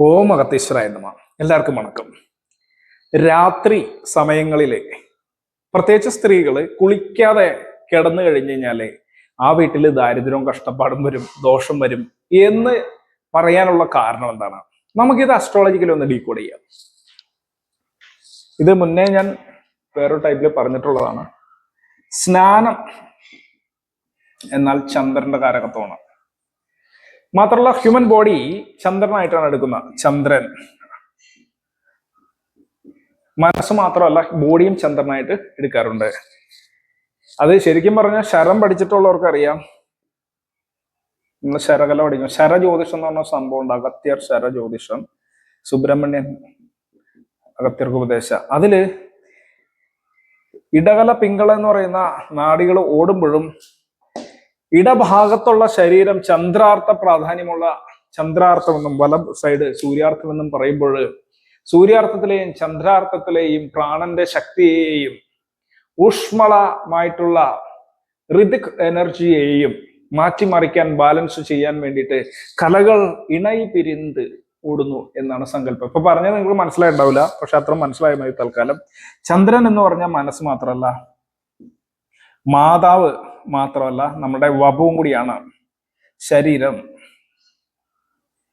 ഓം അകത്തീശ്വര നമ. എല്ലാവർക്കും വണക്കം. രാത്രി സമയങ്ങളിൽ പ്രത്യേകിച്ച് സ്ത്രീകൾ കുളിക്കാതെ കിടന്നു കഴിഞ്ഞു കഴിഞ്ഞാൽ ആ വീട്ടിൽ ദാരിദ്ര്യവും കഷ്ടപ്പാടും വരും ദോഷം വരും എന്ന് പറയാനുള്ള കാരണം എന്താണ്? നമുക്കിത് അസ്ട്രോളജിക്കലി ഒന്ന് ഡീകോഡ് ചെയ്യാം. ഇത് മുന്നേ ഞാൻ വേറൊരു ടൈപ്പിൽ പറഞ്ഞിട്ടുള്ളതാണ്. സ്നാനം എന്നാൽ ചന്ദ്രന്റെ കാരകത്വമാണ്. മാത്രമല്ല ഹ്യൂമൻ ബോഡി ചന്ദ്രനായിട്ടാണ് എടുക്കുന്നത്. ചന്ദ്രൻ. മനസ്സ് മാത്രമല്ല ബോഡിയും ചന്ദ്രനായിട്ട് എടുക്കാറുണ്ട്. അത് ശരിക്കും പറഞ്ഞാൽ ശരം പഠിച്ചിട്ടുള്ളവർക്ക് അറിയാം നമ്മൾ ശരകല പഠിക്കും ശരജ്യോതിഷം എന്ന് പറഞ്ഞ സംഭവം ഉണ്ട് അഗത്യർ ശരജ്യോതിഷം. സുബ്രഹ്മണ്യൻ അഗത്യർക്ക് ഉപദേശ. അതിൽ ഇടകല പിങ്കള എന്ന് പറയുന്ന നാടികൾ ഓടുമ്പോഴും ഇടഭാഗത്തുള്ള ശരീരം ചന്ദ്രാർത്ഥ പ്രാധാന്യമുള്ള ചന്ദ്രാർത്ഥമെന്നും വല സൈഡ് സൂര്യാർത്ഥമെന്നും പറയുമ്പോൾ സൂര്യാർത്ഥത്തിലെയും ചന്ദ്രാർത്ഥത്തിലെയും പ്രാണന്റെ ശക്തിയെയും ഊഷ്മളമായിട്ടുള്ള ഋതിക് എനർജിയെയും മാറ്റിമറിക്കാൻ ബാലൻസ് ചെയ്യാൻ വേണ്ടിയിട്ട് കലകൾ ഇണയി പിരിന്ത് ഓടുന്നു എന്നാണ് സങ്കല്പം. ഇപ്പൊ പറഞ്ഞത് നിങ്ങൾക്ക് മനസ്സിലായിട്ടുണ്ടാവില്ല പക്ഷെ അത്ര മനസ്സിലായ മതി തൽക്കാലം. ചന്ദ്രൻ എന്ന് പറഞ്ഞ മനസ്സ് മാത്രമല്ല മാതാവ് മാത്രമല്ല നമ്മുടെ വപവും കൂടിയാണ് ശരീരം.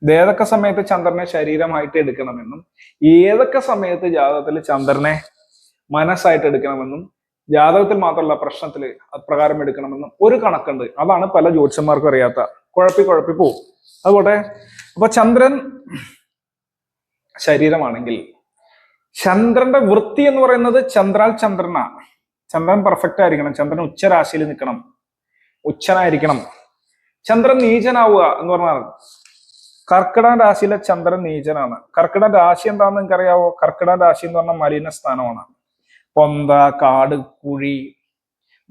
ഏതൊക്കെ സമയത്ത് ചന്ദ്രനെ ശരീരമായിട്ട് എടുക്കണമെന്നും ഏതൊക്കെ സമയത്ത് ജാതകത്തിൽ ചന്ദ്രനെ മനസ്സായിട്ട് എടുക്കണമെന്നും ജാതകത്തിൽ മാത്രമല്ല പ്രശ്നത്തിൽ അപ്രകാരം എടുക്കണമെന്നും ഒരു കണക്കുണ്ട്. അതാണ് പല ജ്യോത്സ്യന്മാർക്കും അറിയാത്ത കുഴപ്പി കുഴപ്പി പോവും. അതുപോട്ടെ അപ്പൊ ചന്ദ്രൻ ശരീരമാണെങ്കിൽ ചന്ദ്രന്റെ വൃത്തി എന്ന് പറയുന്നത് ചന്ദ്രാൽ ചന്ദ്രനാണ്. ചന്ദ്രൻ പെർഫെക്റ്റ് ആയിരിക്കണം. ചന്ദ്രൻ ഉച്ചരാശിയിൽ നിൽക്കണം. ഉച്ചനായിരിക്കണം. ചന്ദ്രൻ നീചനാവുക എന്ന് പറഞ്ഞാൽ കർക്കിടക രാശിയിലെ ചന്ദ്രൻ നീചനാണ്. കർക്കിടക രാശി എന്താണെന്ന് നിങ്ങൾക്ക് അറിയാവോ കർക്കിടക രാശി എന്ന് പറഞ്ഞാൽ മലിന സ്ഥാനമാണ്. പൊന്ത കാട് കുഴി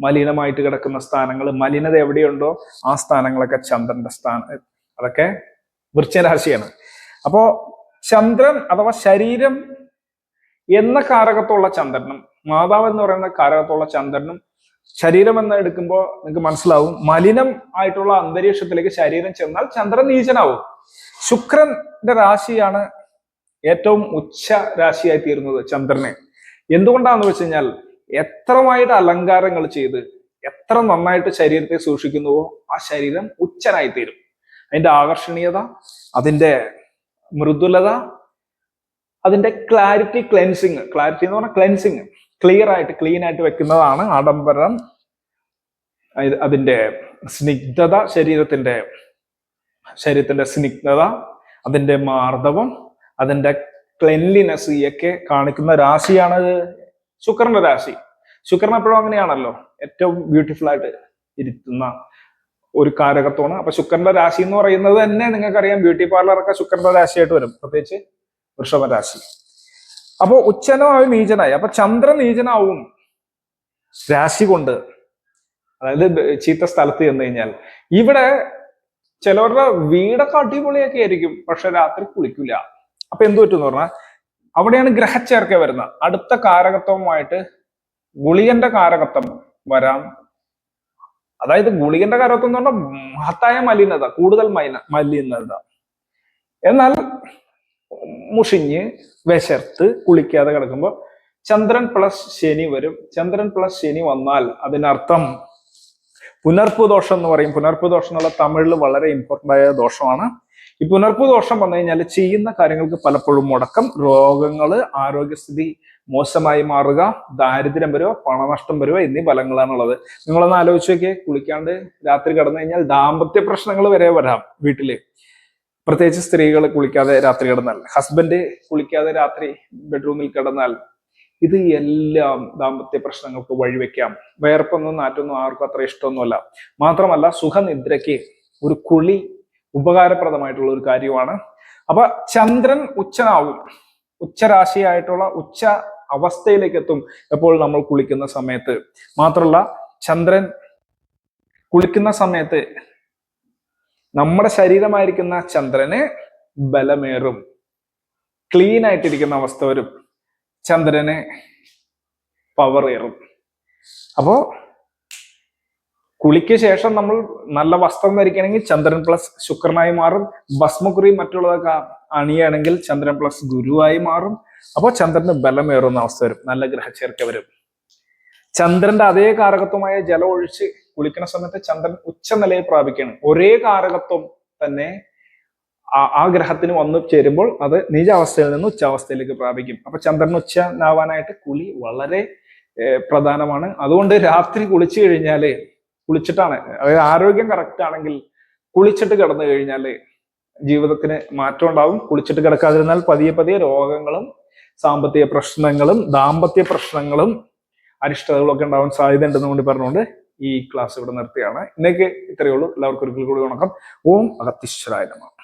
മലിനമായിട്ട് കിടക്കുന്ന സ്ഥാനങ്ങൾ. മലിനത എവിടെയുണ്ടോ? ആ സ്ഥാനങ്ങളൊക്കെ ചന്ദ്രന്റെ സ്ഥാനം അതൊക്കെ വൃശ്ചരാശിയാണ് അപ്പോ ചന്ദ്രൻ അഥവാ ശരീരം എന്ന കാരകത്തുള്ള ചന്ദ്രനും മാതാവ് എന്ന് പറയുന്ന കാരകത്തുള്ള ചന്ദ്രനും ശരീരം എന്ന് എടുക്കുമ്പോൾ നിങ്ങൾക്ക് മനസ്സിലാവും മലിനം ആയിട്ടുള്ള അന്തരീക്ഷത്തിലേക്ക് ശരീരം ചെന്നാൽ ചന്ദ്രൻ നീചനാവും. ശുക്രന്റെ രാശിയാണ് ഏറ്റവും ഉച്ച രാശിയായി തീരുന്നത് ചന്ദ്രനെ. എന്തുകൊണ്ടാന്ന് വെച്ച് കഴിഞ്ഞാൽ എത്രമായിട്ട് അലങ്കാരങ്ങൾ ചെയ്ത് എത്ര നന്നായിട്ട് ശരീരത്തെ സൂക്ഷിക്കുന്നുവോ ആ ശരീരം ഉച്ചനായി തീരും. അതിന്റെ ആകർഷണീയത അതിന്റെ മൃദുലത അതിന്റെ ക്ലാരിറ്റി ക്ലെൻസിങ് ക്ലാരിറ്റി എന്ന് പറഞ്ഞാൽ ക്ലെൻസിങ് ക്ലിയർ ആയിട്ട് ക്ലീൻ ആയിട്ട് വെക്കുന്നതാണ് ആഡംബരം. അത് അതിന്റെ സ്നിഗ്ധത ശരീരത്തിന്റെ ശരീരത്തിന്റെ സ്നിഗ്ധത അതിന്റെ മാർദ്ദവം അതിന്റെ ക്ലെൻലിനെസ് ഒക്കെ കാണിക്കുന്ന രാശിയാണ് ശുക്രന്റെ രാശി. ശുക്രൻ എപ്പോഴും അങ്ങനെയാണല്ലോ. ഏറ്റവും ബ്യൂട്ടിഫുൾ ആയിട്ട് ഇരുത്തുന്ന ഒരു കാരകത്വമാണ്. അപ്പൊ ശുക്രന്റെ രാശി എന്ന് പറയുന്നത് തന്നെ നിങ്ങൾക്കറിയാം. ബ്യൂട്ടി പാർലറൊക്കെ ശുക്രന്റെ രാശിയായിട്ട് വരും. പ്രത്യേകിച്ച് വൃഷഭ രാശി ഉച്ചനോ ഉച്ചനമായി നീചനായി. അപ്പൊ ചന്ദ്രൻ നീചനാവും. രാശി കൊണ്ട് അതായത് ചീത്ത സ്ഥലത്ത് ചെന്ന് കഴിഞ്ഞാൽ. ഇവിടെ ചിലവരുടെ വീടൊക്കെ അടിപൊളിയൊക്കെ ആയിരിക്കും പക്ഷെ രാത്രി കുളിക്കില്ല അപ്പൊ എന്തു പറ്റും പറഞ്ഞാൽ അവിടെയാണ് ഗ്രഹച്ചേർക്ക വരുന്നത്. അടുത്ത കാരകത്വമായിട്ട് ഗുളികന്റെ കാരകത്വം വരാം. അതായത് ഗുളികന്റെ കാരകത്വം എന്ന് പറഞ്ഞാൽ മഹത്തായ മലിനത കൂടുതൽ മലിന മലിനത. എന്നാൽ മുഷിഞ്ഞ് വിശർത്ത് കുളിക്കാതെ കിടക്കുമ്പോൾ ചന്ദ്രൻ പ്ലസ് ശനി വരും. ചന്ദ്രൻ പ്ലസ് ശനി വന്നാൽ അതിനർത്ഥം പുനർപ്പ് ദോഷം എന്ന് പറയും. പുനർപ്പ് ദോഷം എന്നുള്ള തമിഴിൽ വളരെ ഇമ്പോർട്ടന്റ് ആയ ദോഷമാണ്. ഈ പുനർപ്പ് ദോഷം വന്നു കഴിഞ്ഞാൽ ചെയ്യുന്ന കാര്യങ്ങൾക്ക് പലപ്പോഴും മുടക്കം. രോഗങ്ങൾ ആരോഗ്യസ്ഥിതി മോശമായി മാറുക ദാരിദ്ര്യം വരുവോ പണനഷ്ടം വരിക എന്നീ ഫലങ്ങളാണുള്ളത് നിങ്ങളൊന്ന് ആലോചിച്ച് നോക്കിയേ. കുളിക്കാണ്ട് രാത്രി കിടന്നു കഴിഞ്ഞാൽ ദാമ്പത്യ പ്രശ്നങ്ങൾ വരെ വരാം വീട്ടിൽ. പ്രത്യേകിച്ച് സ്ത്രീകൾ കുളിക്കാതെ രാത്രി കിടന്നാൽ ഹസ്ബൻഡ് കുളിക്കാതെ രാത്രി ബെഡ്റൂമിൽ കിടന്നാൽ ഇത് എല്ലാം ദാമ്പത്യ പ്രശ്നങ്ങൾക്ക് വഴിവെക്കാം. വേർപ്പൊന്നും നാറ്റൊന്നും ആർക്കും അത്ര ഇഷ്ടമൊന്നുമല്ല. മാത്രമല്ല സുഖനിദ്രയ്ക്ക് ഒരു കുളി ഉപകാരപ്രദമായിട്ടുള്ള ഒരു കാര്യമാണ്. അപ്പൊ ചന്ദ്രൻ ഉച്ചനാവും. ഉച്ചരാശിയായിട്ടുള്ള ഉച്ച അവസ്ഥയിലേക്ക് എത്തും എപ്പോൾ നമ്മൾ കുളിക്കുന്ന സമയത്ത്. മാത്രമല്ല ചന്ദ്രൻ കുളിക്കുന്ന സമയത്ത് നമ്മുടെ ശരീരമായിരിക്കുന്ന ചന്ദ്രന് ബലമേറും. ക്ലീൻ ആയിട്ടിരിക്കുന്ന അവസ്ഥ വരും. ചന്ദ്രന് പവർ ഏറും. അപ്പോ കുളിക്ക് ശേഷം നമ്മൾ നല്ല വസ്ത്രം ധരിക്കണമെങ്കിൽ ചന്ദ്രൻ പ്ലസ് ശുക്രനായി മാറും. ഭസ്മക്കുറി മറ്റുള്ളതൊക്കെ അണിയാണെങ്കിൽ ചന്ദ്രൻ പ്ലസ് ഗുരുവായി മാറും. അപ്പോൾ ചന്ദ്രന് ബലമേറുന്ന അവസ്ഥ വരും. നല്ല ഗ്രഹ വരും. ചന്ദ്രന്റെ അതേ കാരകത്വമായ ജലം ഒഴിച്ച് കുളിക്കുന്ന സമയത്ത് ചന്ദ്രൻ ഉച്ച നിലയെ പ്രാപിക്കുകയാണ്. ഒരേ കാരകത്വം തന്നെ ആ- ഗ്രഹത്തിന് വന്നു ചേരുമ്പോൾ അത് നിജാവസ്ഥയിൽ നിന്ന് ഉച്ചാവസ്ഥയിലേക്ക് പ്രാപിക്കും. അപ്പൊ ചന്ദ്രൻ ഉച്ചനാവാനായിട്ട് കുളി വളരെ പ്രധാനമാണ്. അതുകൊണ്ട് രാത്രി കുളിച്ചു കഴിഞ്ഞാൽ കുളിച്ചിട്ടാണ് അതായത് ആരോഗ്യം കറക്റ്റ് ആണെങ്കിൽ കുളിച്ചിട്ട് കിടന്നു കഴിഞ്ഞാൽ ജീവിതത്തിന് മാറ്റം ഉണ്ടാവും. കുളിച്ചിട്ട് കിടക്കാതിരുന്നാൽ പതിയെ പതിയെ രോഗങ്ങളും സാമ്പത്തിക പ്രശ്നങ്ങളും ദാമ്പത്യ പ്രശ്നങ്ങളും അരിഷ്ടതകളൊക്കെ ഉണ്ടാവാൻ സാധ്യത ഉണ്ടെന്ന് കൊണ്ട് പറഞ്ഞുകൊണ്ട് ഈ ക്ലാസ് ഇവിടെ നിർത്തിയാണ്. ഇന്നേക്ക് ഇത്രയേ ഉള്ളൂ. എല്ലാവർക്കും ഒരിക്കൽ കൂടി വണക്കം. ഓം അഗത്യശ്വരായ നമഃ.